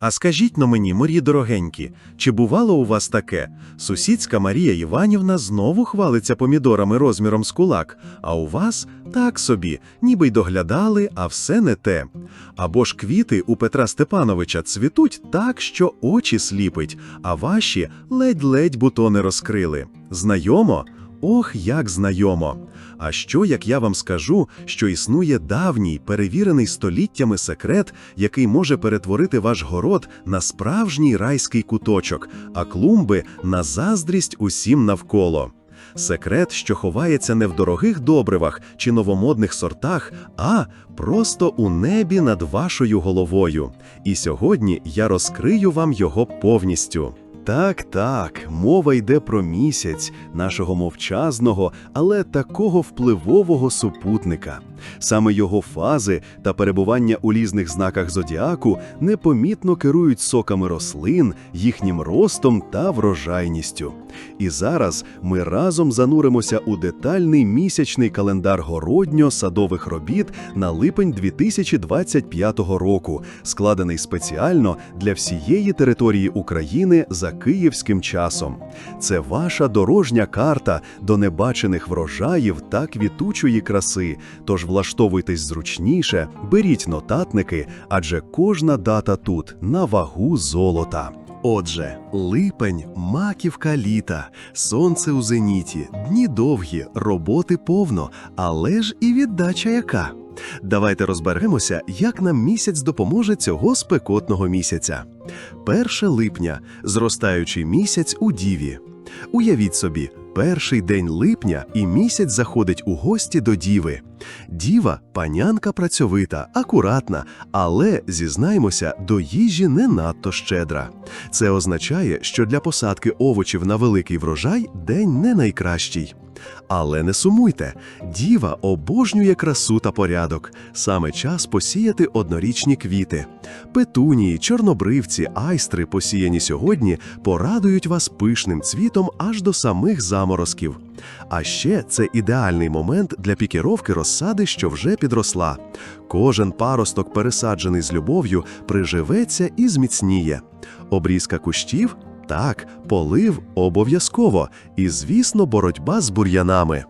А скажіть но мені, морі дорогенькі, чи бувало у вас таке? Сусідська Марія Іванівна знову хвалиться помідорами розміром з кулак, а у вас так собі, ніби й доглядали, а все не те. Або ж квіти у Петра Степановича цвітуть так, що очі сліпить, а ваші ледь-ледь бутони розкрили. Знайомо? Ох, як знайомо. А що, як я вам скажу, що існує давній, перевірений століттями секрет, який може перетворити ваш город на справжній райський куточок, а клумби на заздрість усім навколо. Секрет, що ховається не в дорогих добривах чи новомодних сортах, а просто у небі над вашою головою. І сьогодні я розкрию вам його повністю. Так, так, мова йде про місяць, нашого мовчазного, але такого впливового супутника. Саме його фази та перебування у різних знаках зодіаку непомітно керують соками рослин, їхнім ростом та врожайністю. І зараз ми разом зануримося у детальний місячний календар городньо-садових робіт на липень 2025 року, складений спеціально для всієї території України за київським часом. Це ваша дорожня карта до небачених врожаїв та квітучої краси. Тож влаштовуйтесь зручніше, беріть нотатники, адже кожна дата тут на вагу золота. Отже, липень, маківка літа, сонце у зеніті, дні довгі, роботи повно, але ж і віддача яка. Давайте розберемося, як нам місяць допоможе цього спекотного місяця. 1 липня зростаючий місяць у Діві. Уявіть собі, перший день липня і місяць заходить у гості до Діви. Діва панянка працьовита, акуратна, але, зізнаймося, до їжі не надто щедра. Це означає, що для посадки овочів на великий врожай день не найкращий. Але не сумуйте, діва обожнює красу та порядок. Саме час посіяти однорічні квіти. Петунії, чорнобривці, айстри, посіяні сьогодні, порадують вас пишним цвітом аж до самих заморозків. А ще це ідеальний момент для пікіровки розсади, що вже підросла. Кожен паросток, пересаджений з любов'ю, приживеться і зміцніє. Обрізка кущів так, полив обов'язково, і, звісно, боротьба з бур'янами.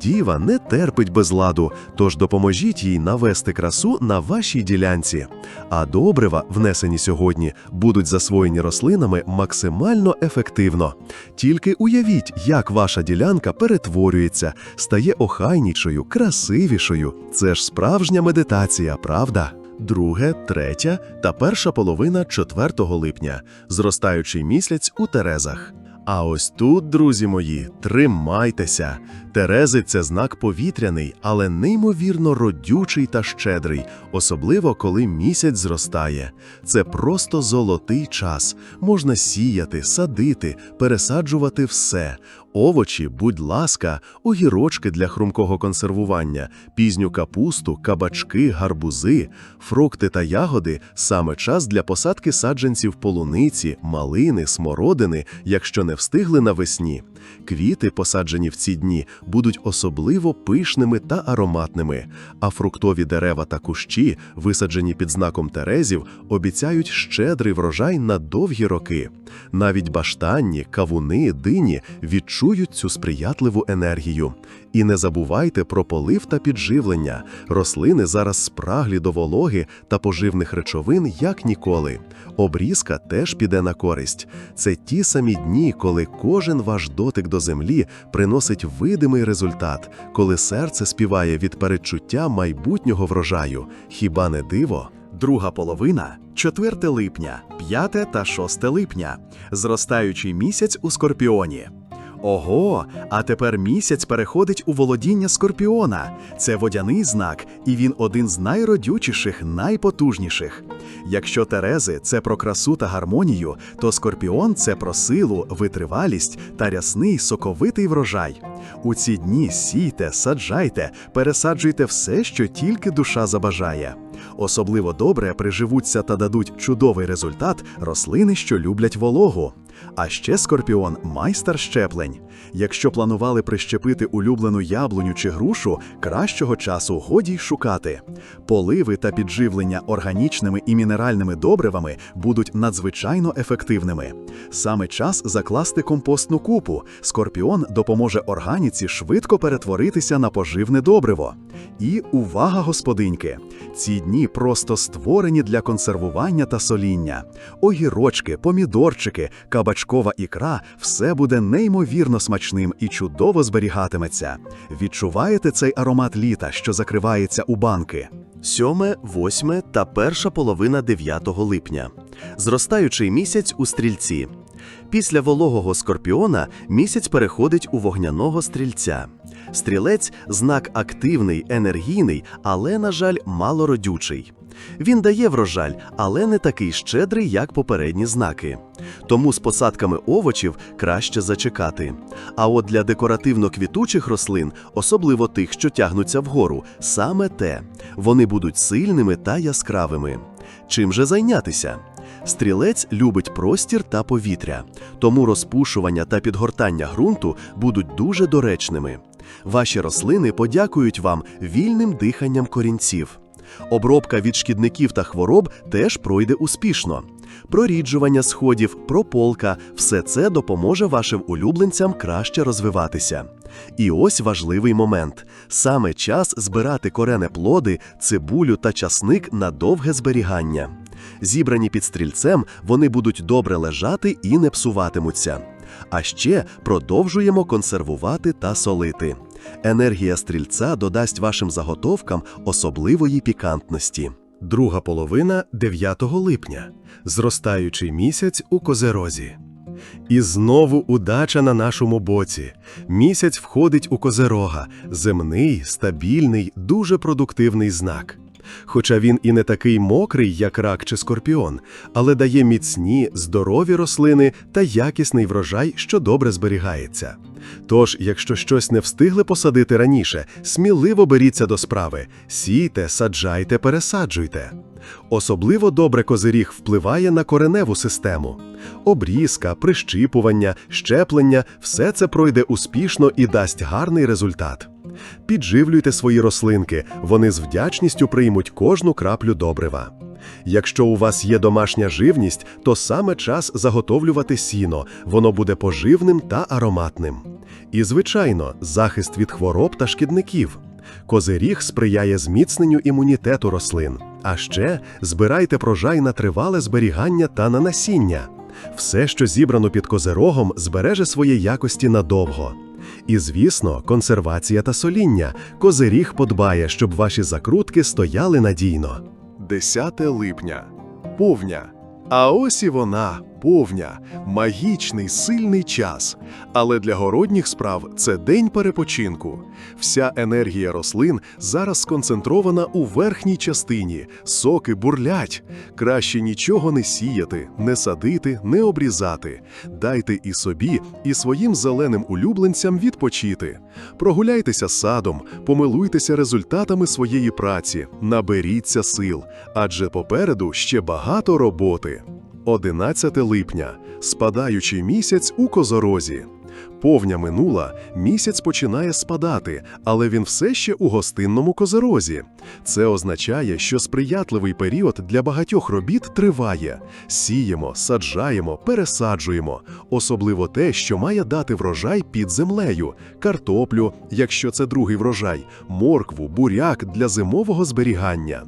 Діва не терпить безладу, тож допоможіть їй навести красу на вашій ділянці. А добрива, внесені сьогодні, будуть засвоєні рослинами максимально ефективно. Тільки уявіть, як ваша ділянка перетворюється, стає охайнішою, красивішою. Це ж справжня медитація, правда? Друге, третя та перша половина 4 липня, зростаючий місяць у Терезах. А ось тут, друзі мої, тримайтеся. Терези це знак повітряний, але неймовірно родючий та щедрий, особливо коли місяць зростає. Це просто золотий час. Можна сіяти, садити, пересаджувати все. Овочі, будь ласка, огірочки для хрумкого консервування, пізню капусту, кабачки, гарбузи, фрукти та ягоди саме час для посадки саджанців полуниці, малини, смородини, якщо не встигли навесні. Квіти, посаджені в ці дні, будуть особливо пишними та ароматними, а фруктові дерева та кущі, висаджені під знаком терезів, обіцяють щедрий врожай на довгі роки. Навіть баштанні, кавуни, дині відчують цю сприятливу енергію. І не забувайте про полив та підживлення. Рослини зараз спраглі до вологи та поживних речовин як ніколи. Обрізка теж піде на користь. Це ті самі дні, коли кожен ваш дотик до землі приносить видимий результат, коли серце співає від передчуття майбутнього врожаю. Хіба не диво? Друга половина 4 липня, 5 та 6 липня. Зростаючий місяць у Скорпіоні. Ого, а тепер місяць переходить у володіння Скорпіона. Це водяний знак, і він один з найродючіших, найпотужніших. Якщо Терези це про красу та гармонію, то Скорпіон це про силу, витривалість та рясний соковитий врожай. У ці дні сійте, саджайте, пересаджуйте все, що тільки душа забажає. Особливо добре приживуться та дадуть чудовий результат рослини, що люблять вологу. А ще скорпіон майстер щеплень. Якщо планували прищепити улюблену яблуню чи грушу, кращого часу годі й шукати. Поливи та підживлення органічними і мінеральними добривами будуть надзвичайно ефективними. Саме час закласти компостну купу. Скорпіон допоможе органіці швидко перетворитися на поживне добриво. І увага, господиньки! Ці дні просто створені для консервування та соління. Огірочки, помідорчики, кабачкова ікра все буде неймовірно смачним і чудово зберігатиметься. Відчуваєте цей аромат літа, що закривається у банки? 7, 8 та перша половина 9 липня. Зростаючий місяць у стрільці. Після вологого скорпіона місяць переходить у вогняного стрільця. Стрілець знак активний, енергійний, але, на жаль, малородючий. Він дає врожаль, але не такий щедрий, як попередні знаки. Тому з посадками овочів краще зачекати. А от для декоративно-квітучих рослин, особливо тих, що тягнуться вгору, саме те. Вони будуть сильними та яскравими. Чим же зайнятися? Стрілець любить простір та повітря, тому розпушування та підгортання ґрунту будуть дуже доречними. Ваші рослини подякують вам вільним диханням корінців. Обробка від шкідників та хвороб теж пройде успішно. Проріджування сходів, прополка все це допоможе вашим улюбленцям краще розвиватися. І ось важливий момент: саме час збирати коренеплоди, цибулю та часник на довге зберігання. Зібрані під стрільцем, вони будуть добре лежати і не псуватимуться. А ще продовжуємо консервувати та солити. Енергія стрільця додасть вашим заготовкам особливої пікантності. Друга половина 9 липня. Зростаючий місяць у Козерозі. І знову удача на нашому боці. Місяць входить у Козерога, земний, стабільний, дуже продуктивний знак. Хоча він і не такий мокрий, як рак чи скорпіон, але дає міцні, здорові рослини та якісний врожай, що добре зберігається. Тож, якщо щось не встигли посадити раніше, сміливо беріться до справи: сійте, саджайте, пересаджуйте. Особливо добре козиріг впливає на кореневу систему. Обрізка, прищіпування, щеплення все це пройде успішно і дасть гарний результат. Підживлюйте свої рослинки, вони з вдячністю приймуть кожну краплю добрива. Якщо у вас є домашня живність, то саме час заготовлювати сіно, воно буде поживним та ароматним. І, звичайно, захист від хвороб та шкідників. Козиріг сприяє зміцненню імунітету рослин. А ще збирайте прожай на тривале зберігання та на насіння. Все, що зібрано під козирогом, збереже свої якості надовго. І, звісно, консервація та соління. Козиріг подбає, щоб ваші закрутки стояли надійно. 10 липня. Повня. А ось і вона, повня, магічний, сильний час. Але для городніх справ це день перепочинку. Вся енергія рослин зараз сконцентрована у верхній частині, соки бурлять. Краще нічого не сіяти, не садити, не обрізати. Дайте і собі, і своїм зеленим улюбленцям відпочити. Прогуляйтеся садом, помилуйтеся результатами своєї праці, наберіться сил, адже попереду ще багато роботи. 11 липня. Спадаючий місяць у козорозі. Повня минула, місяць починає спадати, але він все ще у гостинному козорозі. Це означає, що сприятливий період для багатьох робіт триває. Сіємо, саджаємо, пересаджуємо, особливо те, що має дати врожай під землею, картоплю, якщо це другий врожай, моркву, буряк для зимового зберігання.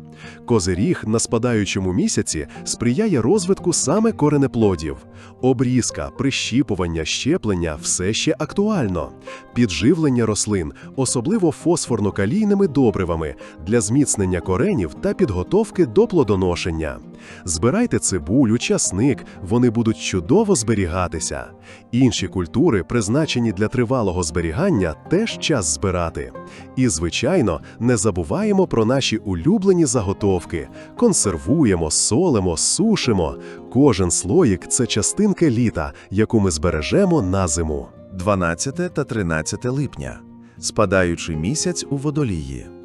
Козиріг на спадаючому місяці сприяє розвитку саме коренеплодів. Обрізка, прищіпування, щеплення все ще актуально. Підживлення рослин, особливо фосфорно-калійними добривами для зміцнення коренів та підготовки до плодоношення. Збирайте цибулю, часник, вони будуть чудово зберігатися. Інші культури, призначені для тривалого зберігання, теж час збирати. І, звичайно, не забуваємо про наші улюблені заготовки. Консервуємо, солимо, сушимо. Кожен слоїк це частинка літа, яку ми збережемо на зиму. 12 та 13 липня. Спадаючий місяць у водолії.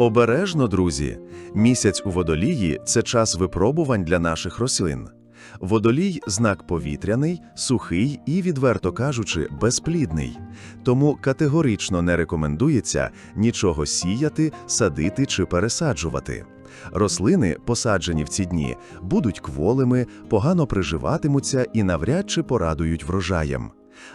Обережно, друзі. Місяць у водолії це час випробувань для наших рослин. Водолій знак повітряний, сухий і, відверто кажучи, безплідний. Тому категорично не рекомендується нічого сіяти, садити чи пересаджувати. Рослини, посаджені в ці дні, будуть кволими, погано приживатимуться і навряд чи порадують врожаєм.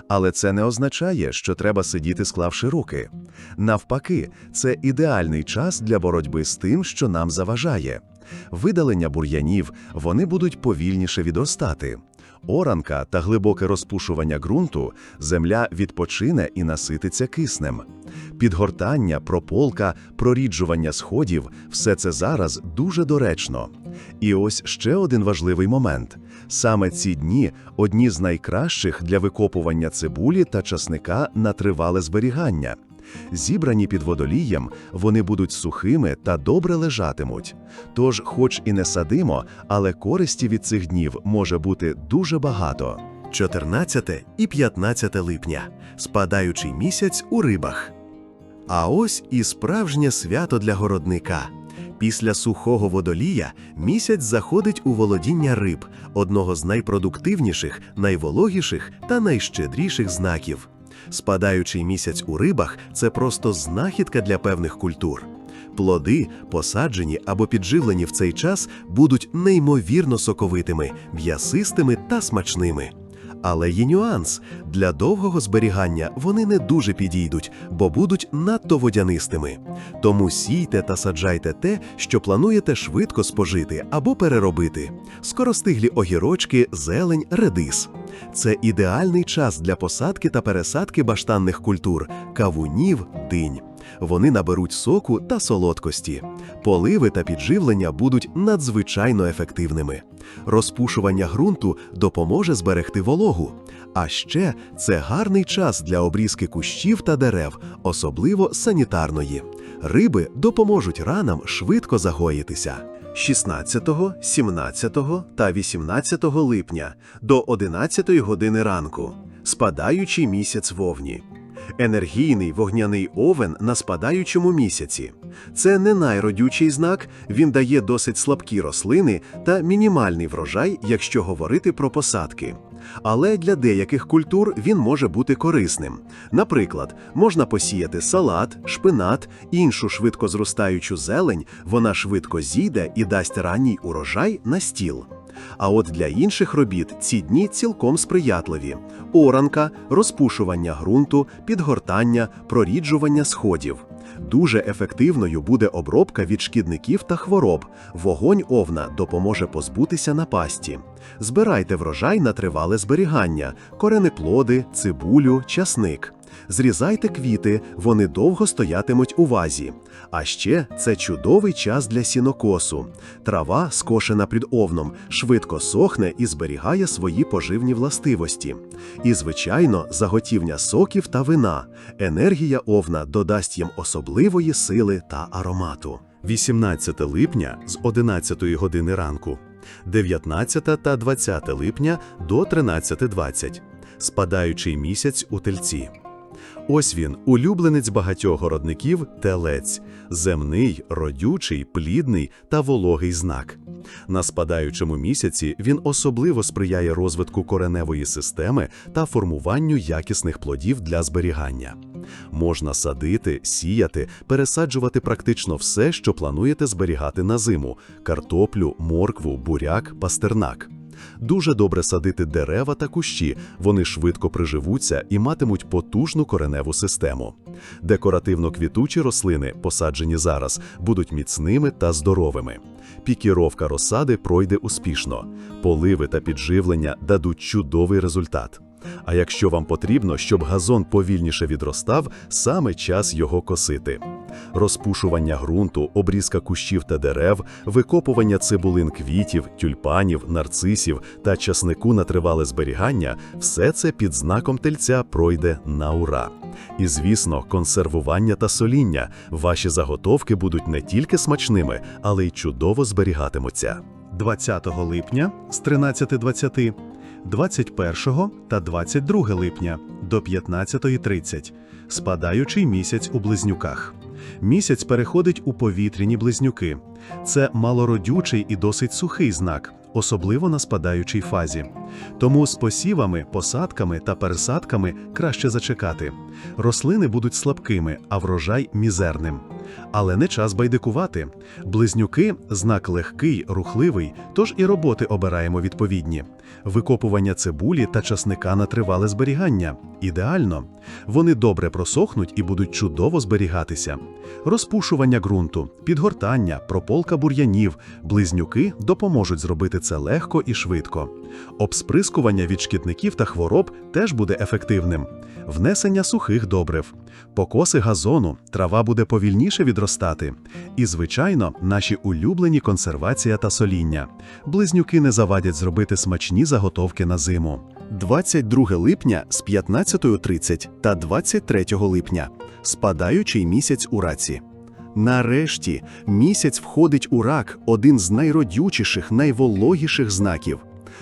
Але це не означає, що треба сидіти склавши руки. Навпаки, це ідеальний час для боротьби з тим, що нам заважає. Видалення бур'янів вони будуть повільніше відростати. Оранка та глибоке розпушування ґрунту земля відпочине і насититься киснем. Підгортання, прополка, проріджування сходів все це зараз дуже доречно. І ось ще один важливий момент: саме ці дні одні з найкращих для викопування цибулі та часника на тривале зберігання. Зібрані під водолієм, вони будуть сухими та добре лежатимуть. Тож, хоч і не садимо, але користі від цих днів може бути дуже багато. 14 і 15 липня спадаючий місяць у рибах. А ось і справжнє свято для городника. Після сухого водолія місяць заходить у володіння риб, одного з найпродуктивніших, найвологіших та найщедріших знаків. Спадаючий місяць у рибах це просто знахідка для певних культур. Плоди, посаджені або підживлені в цей час, будуть неймовірно соковитими, м'ясистими та смачними. Але є нюанс для довгого зберігання вони не дуже підійдуть, бо будуть надто водянистими. Тому сійте та саджайте те, що плануєте швидко спожити або переробити: скоростиглі огірочки, зелень, редис. Це ідеальний час для посадки та пересадки баштанних культур, кавунів, динь. Вони наберуть соку та солодкості. Поливи та підживлення будуть надзвичайно ефективними. Розпушування ґрунту допоможе зберегти вологу. А ще це гарний час для обрізки кущів та дерев, особливо санітарної. Риби допоможуть ранам швидко загоїтися. 16, 17 та 18 липня до 11 години ранку. Спадаючий місяць вовні. Енергійний вогняний овен на спадаючому місяці. Це не найродючий знак, він дає досить слабкі рослини та мінімальний врожай, якщо говорити про посадки. Але для деяких культур він може бути корисним. Наприклад, можна посіяти салат, шпинат, іншу швидко зростаючу зелень, вона швидко зійде і дасть ранній урожай на стіл. А от для інших робіт ці дні цілком сприятливі: оранка, розпушування ґрунту, підгортання, проріджування сходів. Дуже ефективною буде обробка від шкідників та хвороб. Вогонь овна допоможе позбутися напасті. Збирайте врожай на тривале зберігання, коренеплоди, цибулю, часник. Зрізайте квіти, вони довго стоятимуть у вазі. А ще це чудовий час для сінокосу. Трава, скошена під овном, швидко сохне і зберігає свої поживні властивості. І, звичайно, заготівня соків та вина. Енергія овна додасть їм особливої сили та аромату. 18 липня з 11 години ранку, 19 та 20 липня до 13.20. Спадаючий місяць у тельці. Ось він, улюбленець багатьох городників телець, земний, родючий, плідний та вологий знак. На спадаючому місяці він особливо сприяє розвитку кореневої системи та формуванню якісних плодів для зберігання. Можна садити, сіяти, пересаджувати практично все, що плануєте зберігати на зиму: картоплю, моркву, буряк, пастернак. Дуже добре садити дерева та кущі, вони швидко приживуться і матимуть потужну кореневу систему. Декоративно квітучі рослини, посаджені зараз, будуть міцними та здоровими. Пікіровка розсади пройде успішно. Поливи та підживлення дадуть чудовий результат. А якщо вам потрібно, щоб газон повільніше відростав, саме час його косити. Розпушування ґрунту, обрізка кущів та дерев, викопування цибулин квітів, тюльпанів, нарцисів та часнику на тривале зберігання все це під знаком тельця пройде на ура. І, звісно, консервування та соління. Ваші заготовки будуть не тільки смачними, але й чудово зберігатимуться. 20 липня з 13.20, 21 та 22 липня до 15.30. Спадаючий місяць у близнюках. Місяць переходить у повітряні близнюки. Це малородючий і досить сухий знак, особливо на спадаючій фазі. Тому з посівами, посадками та пересадками краще зачекати. Рослини будуть слабкими, а врожай мізерним. Але не час байдикувати. Близнюки знак легкий, рухливий, тож і роботи обираємо відповідні. Викопування цибулі та часника на тривале зберігання ідеально. Вони добре просохнуть і будуть чудово зберігатися. Розпушування ґрунту, підгортання, прополка бур'янів, близнюки допоможуть зробити це легко і швидко. Обсприскування від шкідників та хвороб теж буде ефективним. Внесення сухих добрив, покоси газону, трава буде повільніше відростати. І, звичайно, наші улюблені консервація та соління. Близнюки не завадять зробити смачні заготовки на зиму. 22 липня з 15.30 та 23 липня. Спадаючий місяць у раці. Нарешті місяць входить у рак, один з найродючіших, найвологіших знаків.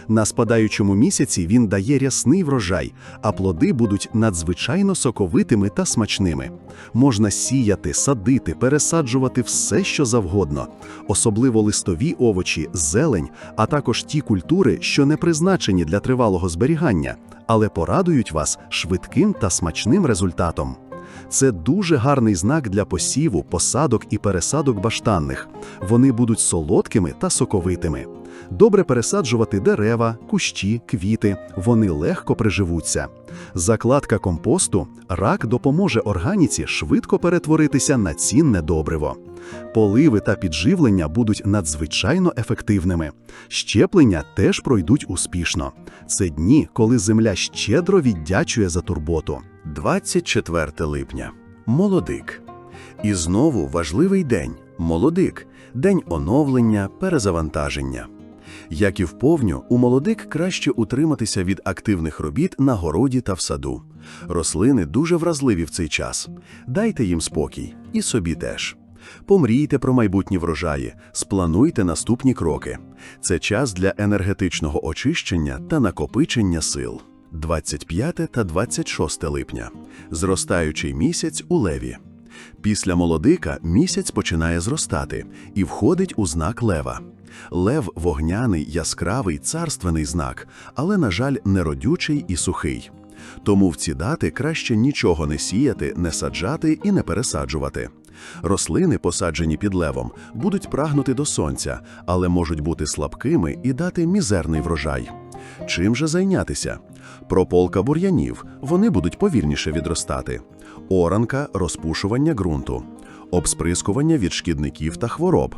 На спадаючому місяці він дає рясний врожай, а плоди будуть надзвичайно соковитими та смачними. Можна сіяти, садити, пересаджувати все, що завгодно, особливо листові овочі, зелень, а також ті культури, що не призначені для тривалого зберігання, але порадують вас швидким та смачним результатом. Це дуже гарний знак для посіву, посадок і пересадок баштанних. Вони будуть солодкими та соковитими. Добре пересаджувати дерева, кущі, квіти, вони легко приживуться. Закладка компосту рак допоможе органіці швидко перетворитися на цінне добриво. Поливи та підживлення будуть надзвичайно ефективними. Щеплення теж пройдуть успішно. Це дні, коли земля щедро віддячує за турботу. 24 липня. Молодик. І знову важливий день молодик день оновлення, перезавантаження. Як і вповню, у молодик краще утриматися від активних робіт на городі та в саду. Рослини дуже вразливі в цей час. Дайте їм спокій, і собі теж. Помрійте про майбутні врожаї, сплануйте наступні кроки. Це час для енергетичного очищення та накопичення сил. 25 та 26 липня. Зростаючий місяць у леві. Після молодика місяць починає зростати і входить у знак лева. Лев вогняний, яскравий, царственний знак, але, на жаль, неродючий і сухий. Тому в ці дати краще нічого не сіяти, не саджати і не пересаджувати. Рослини, посаджені під левом, будуть прагнути до сонця, але можуть бути слабкими і дати мізерний врожай. Чим же зайнятися? Прополка бур'янів, вони будуть повільніше відростати. Оранка розпушування ґрунту, обсприскування від шкідників та хвороб.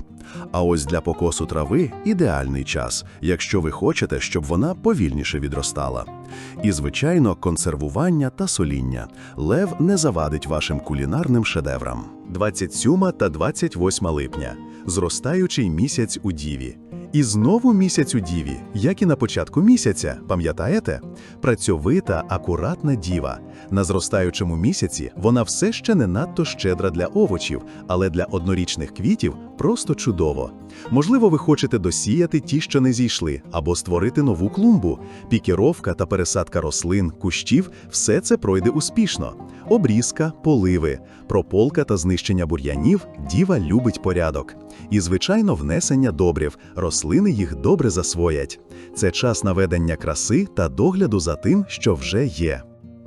А ось для покосу трави ідеальний час, якщо ви хочете, щоб вона повільніше відростала. І, звичайно, консервування та соління. Лев не завадить вашим кулінарним шедеврам. 27 та 28 липня. Зростаючий місяць у Діві. І знову місяць у Діві, як і на початку місяця, пам'ятаєте? Працьовита, акуратна діва. На зростаючому місяці вона все ще не надто щедра для овочів, але для однорічних квітів просто чудово. Можливо, ви хочете досіяти ті, що не зійшли, або створити нову клумбу. Пікіровка та пересадка рослин, кущів все це пройде успішно. Обрізка, поливи, прополка та знищення бур'янів діва любить порядок. І, звичайно, внесення добрив, рослини їх добре засвоять. Це час наведення краси та догляду за тим, що вже є.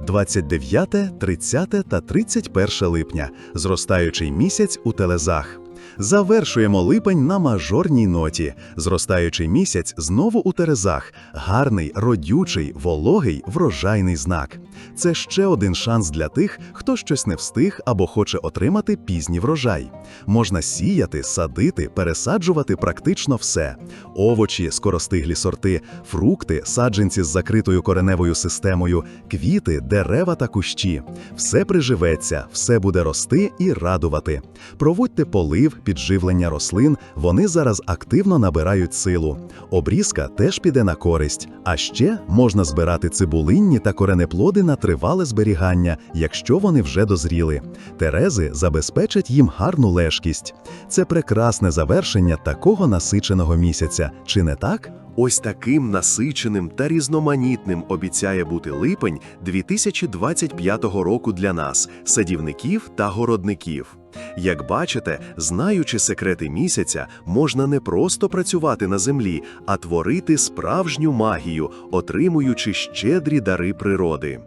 29, 30 та 31 липня. Зростаючий місяць у телезах. Завершуємо липень на мажорній ноті. Зростаючий місяць знову у терезах. Гарний, родючий, вологий, врожайний знак. Це ще один шанс для тих, хто щось не встиг або хоче отримати пізній врожай. Можна сіяти, садити, пересаджувати практично все: овочі, скоростиглі сорти, фрукти, саджанці з закритою кореневою системою, квіти, дерева та кущі. Все приживеться, все буде рости і радувати. Проводьте полив, підживлення рослин, вони зараз активно набирають силу. Обрізка теж піде на користь. А ще можна збирати цибулинні та коренеплоди на тривале зберігання, якщо вони вже дозріли. Терези забезпечать їм гарну лежкість. Це прекрасне завершення такого насиченого місяця, чи не так? Ось таким насиченим та різноманітним обіцяє бути липень 2025 року для нас, садівників та городників. Як бачите, знаючи секрети місяця, можна не просто працювати на землі, а творити справжню магію, отримуючи щедрі дари природи.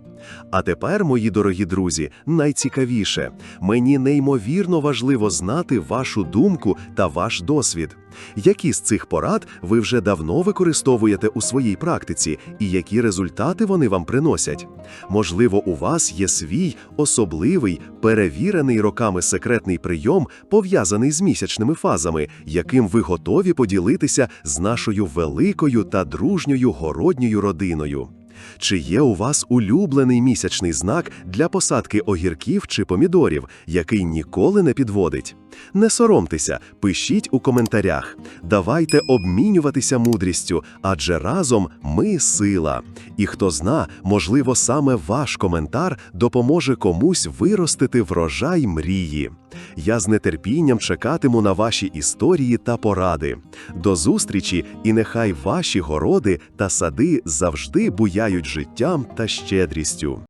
А тепер, мої дорогі друзі, найцікавіше мені неймовірно важливо знати вашу думку та ваш досвід. Які з цих порад ви вже давно використовуєте у своїй практиці, і які результати вони вам приносять? Можливо, у вас є свій особливий, перевірений роками секретний прийом, пов'язаний з місячними фазами, яким ви готові поділитися з нашою великою та дружньою городньою родиною. Чи є у вас улюблений місячний знак для посадки огірків чи помідорів, який ніколи не підводить? Не соромтеся, пишіть у коментарях. Давайте обмінюватися мудрістю, адже разом ми сила. І хто зна, можливо, саме ваш коментар допоможе комусь виростити врожай мрії. Я з нетерпінням чекатиму на ваші історії та поради. До зустрічі, і нехай ваші городи та сади завжди буяють життям та щедрістю.